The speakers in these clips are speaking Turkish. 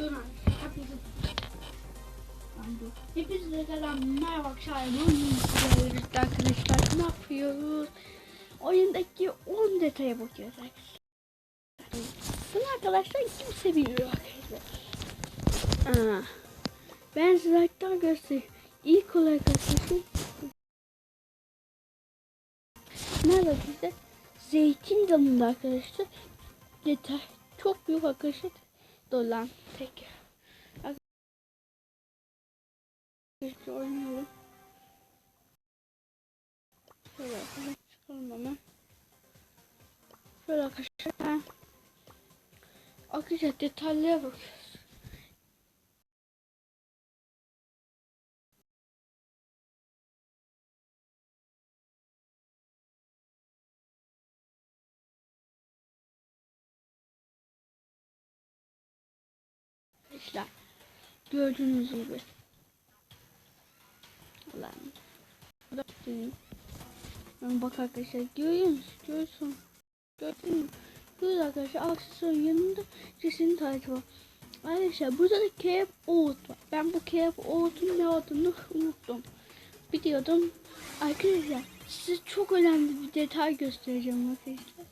Durun. Hepinize Hepinize selam. Merhaba arkadaşlar. Arkadaşlar ne yapıyoruz? Oyundaki 10 detaya bakıyoruz. Bunu arkadaşlar kimse bilmiyor arkadaşlar. Ben size hatta göstereyim. İlk olarak arkadaşlar Nerede işte zeytin dalında arkadaşlar detay çok büyük arkadaşlar dolan tek arkadaşlar oynayalım şöyle çıkalım hemen şöyle arkadaşlar arkadaşlar detaylara bakıyoruz Arkadaşlar gördüğünüz gibi. Seni. Ben bak arkadaşlar görüyor musun? Görüyorsun. Gördün mü? Burada arkadaşlar aksesuarın yanında sesini tarifi var. Arkadaşlar burada da Cap Oğut var. Ben bu Cap Oğut'un ne olduğunu unuttum. Biliyordum. Arkadaşlar size çok önemli bir detay göstereceğim arkadaşlar.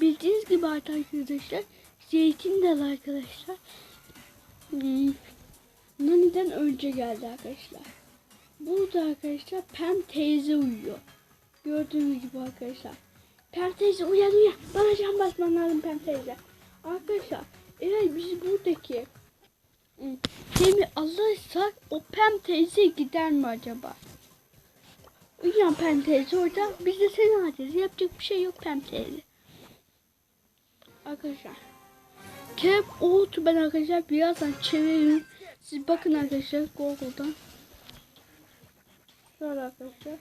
Bildiğiniz gibi arkadaşlar zeytin dalı arkadaşlar. Hmm. Nani'den önce geldi arkadaşlar. Burada arkadaşlar Pem teyze uyuyor. Gördüğünüz gibi arkadaşlar. Pem teyze uyan uyan. Bana can basman lazım Pem teyze. Arkadaşlar eğer biz buradaki hmm, gemi alırsak o Pem teyze gider mi acaba? Uyan Pem teyze orada. Biz de seni alacağız. Yapacak bir şey yok Pem teyze. Arkadaşlar. Cap Oğut'u ben arkadaşlar birazdan çeviririm. Siz bakın arkadaşlar Google'dan. Şöyle arkadaşlar.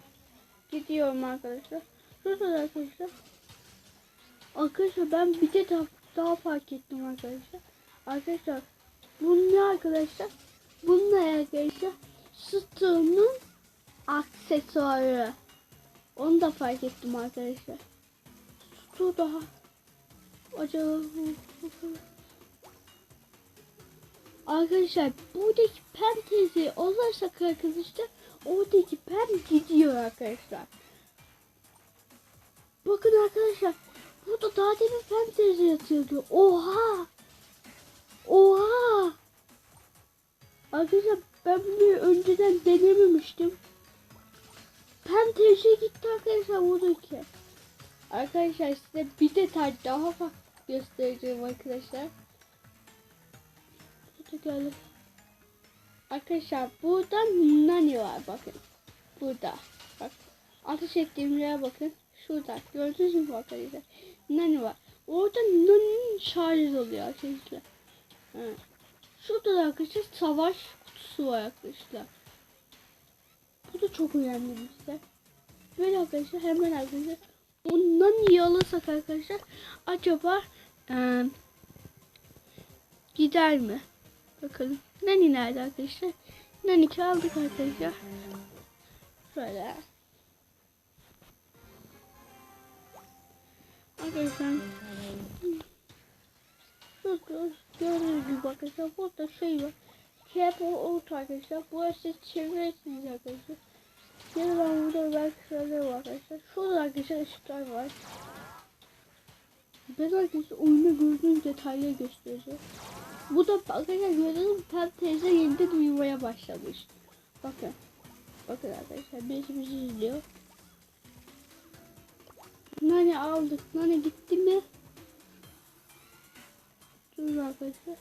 Gidiyorum arkadaşlar. Şurada arkadaşlar. Arkadaşlar ben bir de daha, daha fark ettim arkadaşlar. Arkadaşlar bu ne arkadaşlar? Bunlar arkadaşlar sütunun aksesuarı. Onu da fark ettim arkadaşlar. Sütun daha acaba Arkadaşlar buradaki pem teyzeyi alırsak arkadaşlar oradaki pem gidiyor arkadaşlar. Bakın arkadaşlar burada daha demin pem teyze yatıyordu. Oha! Oha! Arkadaşlar ben bunu önceden denememiştim. Pem teyze gitti arkadaşlar buradaki. Arkadaşlar size bir detay daha farklı göstereceğim arkadaşlar geldi. Arkadaşlar burada nani var bakın. Burada. Bak. Ateş ettiğim yere bakın. Şurada. Gördünüz mü arkadaşlar? Nani var. Orada nani'nin şarj oluyor arkadaşlar. Ha. Şurada da arkadaşlar savaş kutusu var arkadaşlar. Bu da çok önemli bir şey. Böyle arkadaşlar hemen arkadaşlar. Ondan iyi alırsak arkadaşlar acaba e, gider mi? Bakalım. Nani nerede arkadaşlar? Nani aldık arkadaşlar. Şöyle. Arkadaşlar. Gördüğünüz gibi arkadaşlar. Burada şey var. Kepo Oğut arkadaşlar. Burası çevirirsiniz arkadaşlar. Yine ben burada belki şöyle var arkadaşlar. Şurada arkadaşlar ışıklar var. Ben arkadaşlar oyunda gördüğüm detayları göstereceğim. Bu da arkadaşlar gördüğünüz Pem teyze yeniden uyumaya başlamış. Bakın. Bakın arkadaşlar birisi bizi izliyor. Nane aldık. Nane gitti mi? Dur arkadaşlar.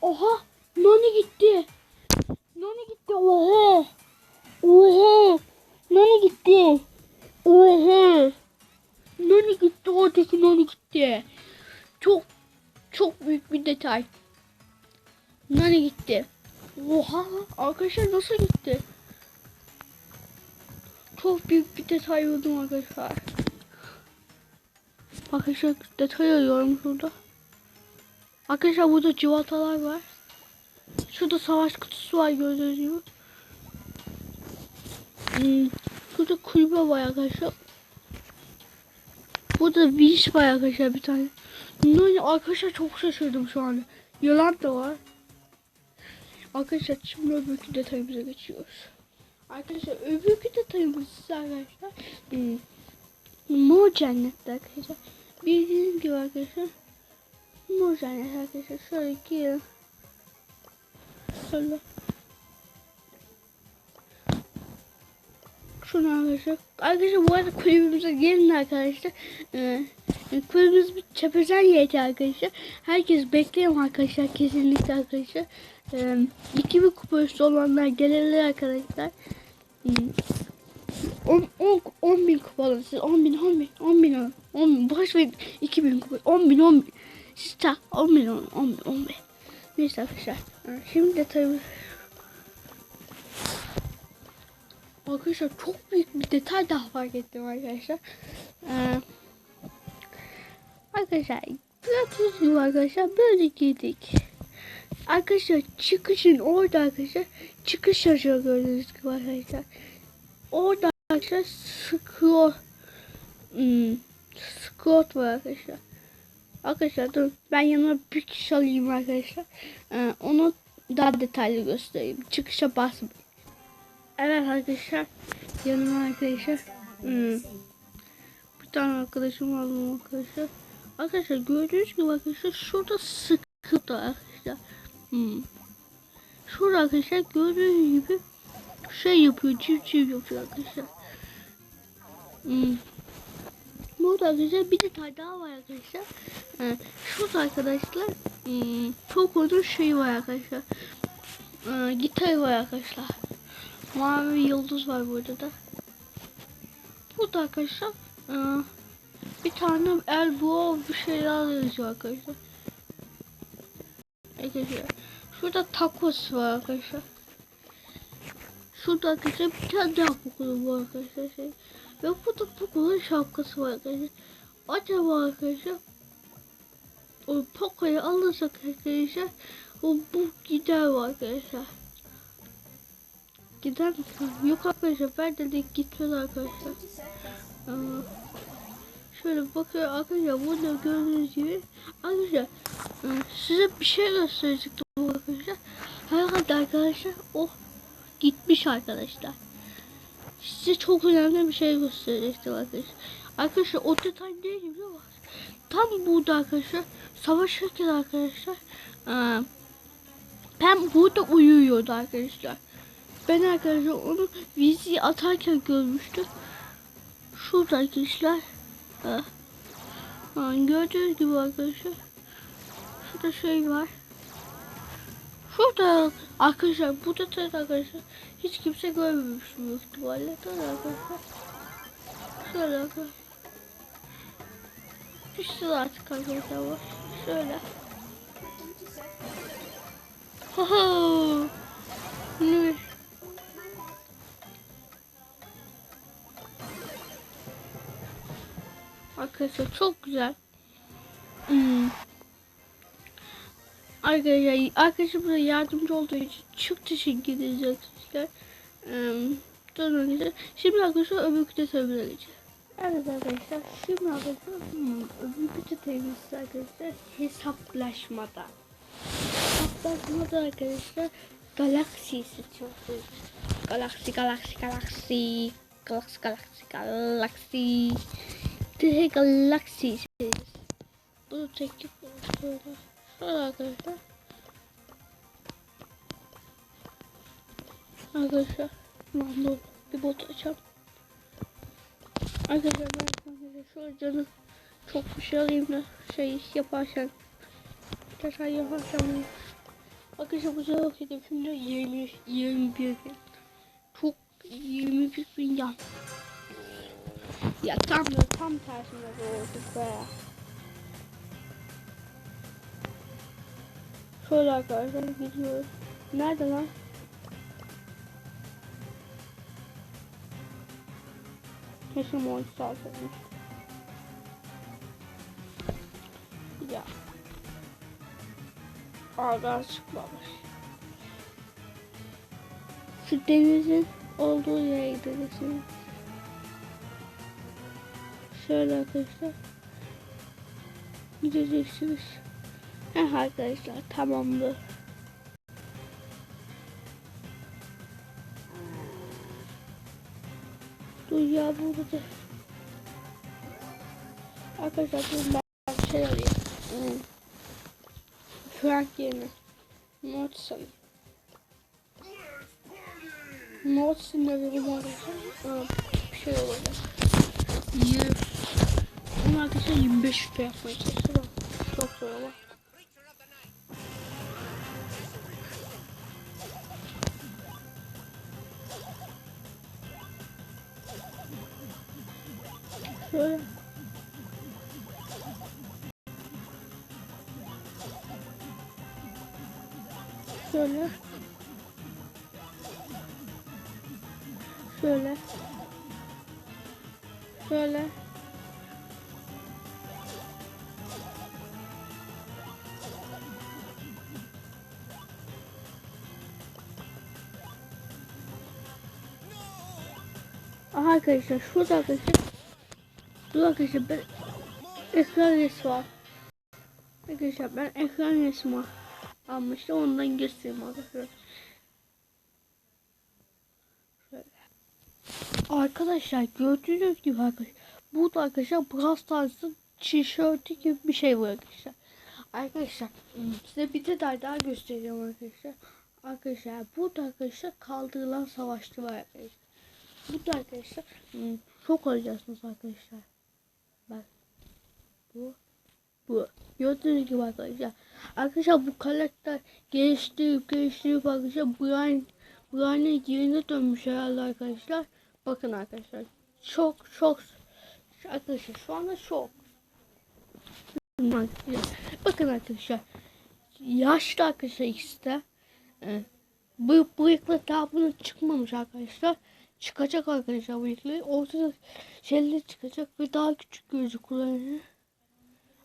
Oha! Nane gitti. Nane gitti. Oha! Oha! Nane gitti. Oha! Nane gitti. Oradaki nane gitti. Çok çok büyük bir detay. Nane gitti. Oha arkadaşlar nasıl gitti? Çok büyük bir detay buldum arkadaşlar. Arkadaşlar detay arıyorum şurada. Arkadaşlar burada civatalar var. Şurada savaş kutusu var gördüğünüz gibi. Hmm, şurada kulübe var arkadaşlar. Burada vinç var arkadaşlar bir tane. Yani arkadaşlar çok şaşırdım şu anda. Yılan da var. Arkadaşlar şimdi öbürkü detayımıza geçiyoruz. Arkadaşlar öbürkü detayımız ise arkadaşlar hmm, Mor cennette arkadaşlar. Bildiğiniz gibi arkadaşlar Mor cennet arkadaşlar. Şöyle girin. Şöyle. Şunu arkadaşlar. Arkadaşlar bu arada kulübümüze gelin arkadaşlar. Ee, kulübümüz bir çepezen yeri arkadaşlar. Herkes bekleyin arkadaşlar kesinlikle arkadaşlar. Ee, 2000 kupa üstü olanlar gelirler arkadaşlar. Hmm. 10, 10, 10 bin kupa alın siz 10 bin 10 bin 10 bin alın 10 bin boş verin 2 bin kupa 10 bin 10 bin siz tak 10 bin alın 10 bin 10 bin neyse arkadaşlar şimdi detayı Arkadaşlar çok büyük bir detay daha fark ettim arkadaşlar. Ee, arkadaşlar gördüğünüz gibi arkadaşlar böyle girdik. Arkadaşlar çıkışın orada arkadaşlar çıkış yazıyor gördüğünüz gibi arkadaşlar. Orada arkadaşlar scroll hmm, scroll var arkadaşlar. Arkadaşlar dur ben yanıma bir kişi alayım arkadaşlar. Ee, onu daha detaylı göstereyim. Çıkışa basmayın. Evet arkadaşlar yanıma arkadaşlar hmm, bir tane arkadaşım aldım arkadaşlar. Arkadaşlar gördüğünüz gibi arkadaşlar şurada sıkıntı arkadaşlar. Hmm. Şurada arkadaşlar gördüğünüz gibi şey yapıyor çift yapıyor arkadaşlar. Hmm. Burada arkadaşlar bir detay daha var arkadaşlar. Ee, şurada arkadaşlar hmm, Poco'nun şeyi var arkadaşlar. Ee, gitarı var arkadaşlar. Mavi yıldız var burada da. Burada arkadaşlar e, bir tane elbow bir şeyler yazıyor arkadaşlar. Arkadaşlar şurada tacos var arkadaşlar. Şurada arkadaşlar bir tane daha kokulu var arkadaşlar. Şey. Ve burada Poco'nun şapkası var arkadaşlar. Acaba arkadaşlar o Poco'yu alırsak arkadaşlar o bu gider var arkadaşlar. Gider mi? Yok arkadaşlar ben de gitmez arkadaşlar. Ee, şöyle bakıyor arkadaşlar burada gördüğünüz gibi arkadaşlar e, size bir şey gösterecektim arkadaşlar. Herhalde arkadaşlar o gitmiş arkadaşlar. Size çok önemli bir şey gösterecektim arkadaşlar. Arkadaşlar o detay ne biliyor musunuz? Tam burada arkadaşlar savaşırken arkadaşlar ben burada uyuyordu arkadaşlar. Ben arkadaşlar onu vizi atarken görmüştüm. Şurada arkadaşlar. Ha, gördüğünüz gibi arkadaşlar. Şurada şey var. Şurada arkadaşlar bu da arkadaşlar hiç kimse görmemiş büyük ihtimalle. Tabii arkadaşlar. Şöyle arkadaşlar. Düştü artık arkadaşlar var. Şöyle. Ha. Ne? Arkadaşlar çok güzel. Hmm. Arkadaşlar arkadaşımıza yardımcı olduğu için çok teşekkür arkadaşlar. Hmm. Sonra Şimdi arkadaşlar öbür detayımıza geçelim. Evet arkadaşlar şimdi arkadaşlar hmm, öbür detayımız arkadaşlar hesaplaşmada. Hesaplaşmada arkadaşlar galaksiyi seçiyoruz. Galaksi galaksi galaksi galaksi galaksi galaksi The Galaxy serisi. Bunu çekip. Şöyle arkadaşlar. Arkadaşlar. Lan dur. Bir bot açalım. Arkadaşlar ben sana şöyle canı çok bir şey alayım da şey yaparken detay yaparken Arkadaşlar bu sefer hedefimde 20 21 bin. Çok 21 bin yan. Ya tam da tam tersine doğru be. Şöyle arkadaşlar gidiyoruz. Nerede lan? Kesin monster alacakmış. Ya. Ağlar çıkmamış. Şu denizin olduğu yere gidelim. Şöyle arkadaşlar. Gideceksiniz. Heh arkadaşlar tamamdır. Dur ya burada da. Arkadaşlar dur ben bir şey alayım. Hmm. Frank yerine. Notson'da bir arkadaşlar. Bir şey olacak. Yürü. Ama arkadaşlar 25 şüphe yapmaya çalışıyorum. Çok zor ama. Şöyle. Şöyle. Şöyle. Şöyle. Aha arkadaşlar şurada arkadaşlar. Dur arkadaşlar ben ekran resmi var. Arkadaşlar ben ekran resmi almıştım ondan göstereyim arkadaşlar. Şöyle. Arkadaşlar gördüğünüz gibi arkadaşlar burada arkadaşlar Brawl Stars'ın tişörtü gibi bir şey var arkadaşlar. Arkadaşlar size bir detay daha göstereceğim arkadaşlar. Arkadaşlar burada arkadaşlar kaldırılan savaşçı var arkadaşlar. Burada arkadaşlar hmm, şok olacaksınız arkadaşlar. Bak. Bu. Bu. Gördüğünüz gibi arkadaşlar. Arkadaşlar bu karakter geliştirip geliştirip arkadaşlar Brian Brian'ın yerine dönmüş herhalde arkadaşlar. Bakın arkadaşlar. Çok çok arkadaşlar şu anda şok. Bakın arkadaşlar. Yaşlı arkadaşlar ikisi de. Ee, bu bıyıklı daha bunu çıkmamış arkadaşlar. Çıkacak arkadaşlar bıyıklı. Ortada şeyler çıkacak ve daha küçük gözü kullanıyor.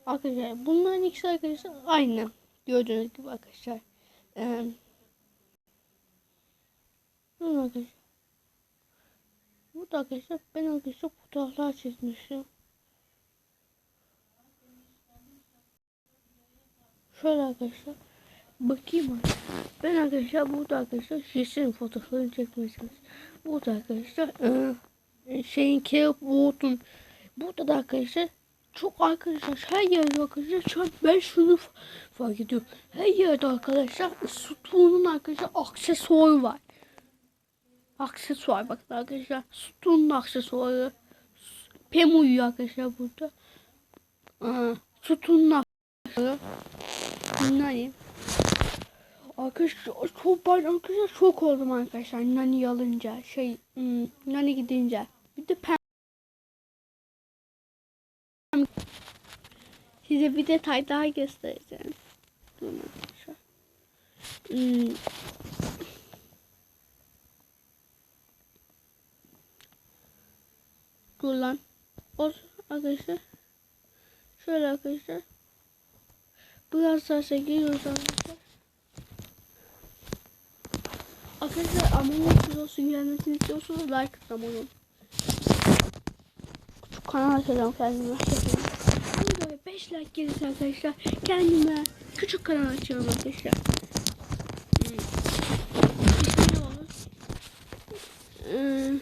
Arkadaşlar bunların ikisi arkadaşlar aynı. Gördüğünüz gibi arkadaşlar. Ee, arkadaşlar. Burada arkadaşlar ben arkadaşlar fotoğraflar çizmişim. Şöyle arkadaşlar. Bakayım. Ben arkadaşlar burada arkadaşlar Jesse'nin fotoğraflarını çalışıyorum. Burada arkadaşlar e, şeyin Caleb Ward'un burada da arkadaşlar çok arkadaşlar her yerde arkadaşlar şu ben şunu fark ediyorum. Her yerde arkadaşlar sütunun arkadaşlar aksesuarı var. Aksesuar bakın arkadaşlar sütunun aksesuarı. Pem uyuyor arkadaşlar burada. Aa, sütunun aksesuarı. Nani? Arkadaşlar çok ben arkadaşlar çok oldum arkadaşlar Nani alınca şey hmm, Nani gidince bir de pem size bir detay daha göstereceğim. Durun arkadaşlar. Hmm. Dur lan. O arkadaşlar. Şöyle arkadaşlar. Biraz daha geliyoruz arkadaşlar. Arkadaşlar Among Us videosu gelmesini istiyorsanız like Us. Küçük kanal açacağım kendime. Hani böyle 5 like gelirse arkadaşlar kendime küçük kanal açıyorum arkadaşlar. Ne olur? Hmm.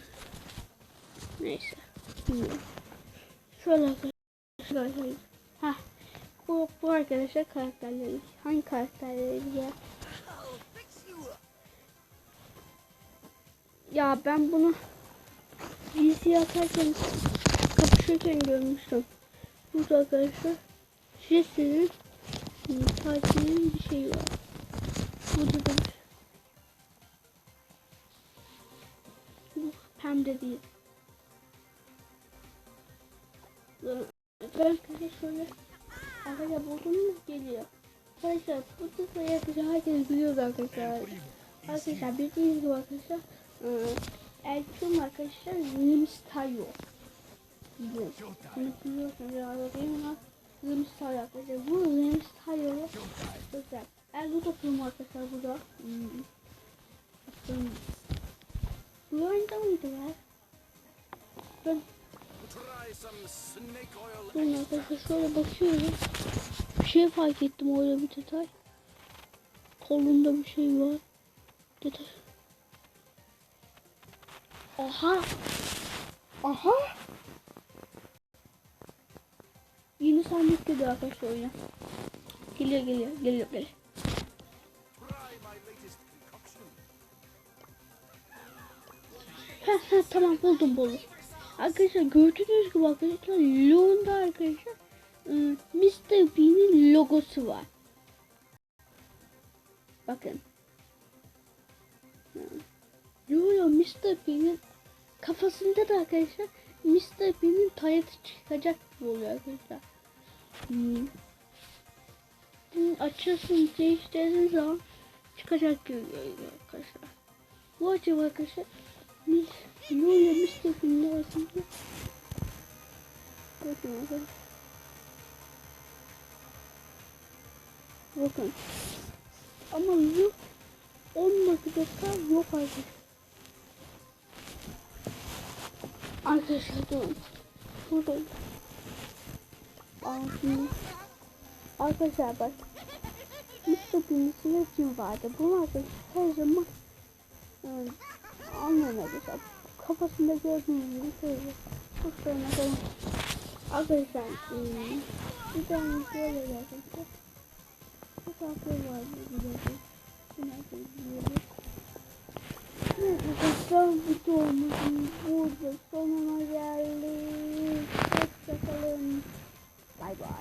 Neyse. Bilmiyorum. Arkadaşlar. Heh. Bu, bu arkadaşlar karakterleri. Hangi karakterleri ya? Ya ben bunu DC atarken kapışırken görmüştüm. Burada arkadaşlar Jesse'nin tatilinin bir şeyi var. Burada da bu pembe değil. Ben arkadaşlar şöyle Arkadaşlar buldum geliyor. Arkadaşlar bu tıkla yapacak herkes biliyor arkadaşlar. Arkadaşlar bildiğiniz gibi arkadaşlar Elçum arkadaşlar. Bu. Bunu biliyorsunuz ya bakayım ama Rimstayo arkadaşlar. Bu Rimstayo. Güzel. El bu toplum arkadaşlar burada. Hmm. Bakın. Bu oyunda mıydı ya? Ben. Şimdi arkadaşlar şöyle bakıyorum. şey fark ettim orada bir detay. Kolunda bir şey var. Detay. Aha. Aha. Yeni sandık geliyor arkadaşlar oyuna. Geliyor geliyor geliyor geliyor. Heh, heh, tamam buldum buldum. Arkadaşlar gördüğünüz gibi arkadaşlar Leon'da arkadaşlar ıı, Mr. Bean'in logosu var. Bakın. Yo yo Mr. Bean'in kafasında da arkadaşlar Mr. Bean'in tayyatı çıkacak gibi oluyor arkadaşlar. Hmm. Hmm, açıyorsun değiştirdiğin zaman çıkacak gibi oluyor arkadaşlar. Bu acaba arkadaşlar ne oluyor Mr. Bean'in arasında? Bakın bakın. Bakın. Ama yok. 10 dakika yok arkadaşlar. Arkadaşlar durun. Durun. Arkadaşlar bak. Mr. Bean'in için vardı. Bu arkadaşlar her zaman ıı, anlamıyor arkadaşlar. Kafasında gördüğünüz gibi şöyle. Çok falan. Arkadaşlar ıı, bir tane şöyle arkadaşlar. Bu tarafta var bir de. Evet Son videomuzun burada sonuna geldik. Hoşçakalın. Bay.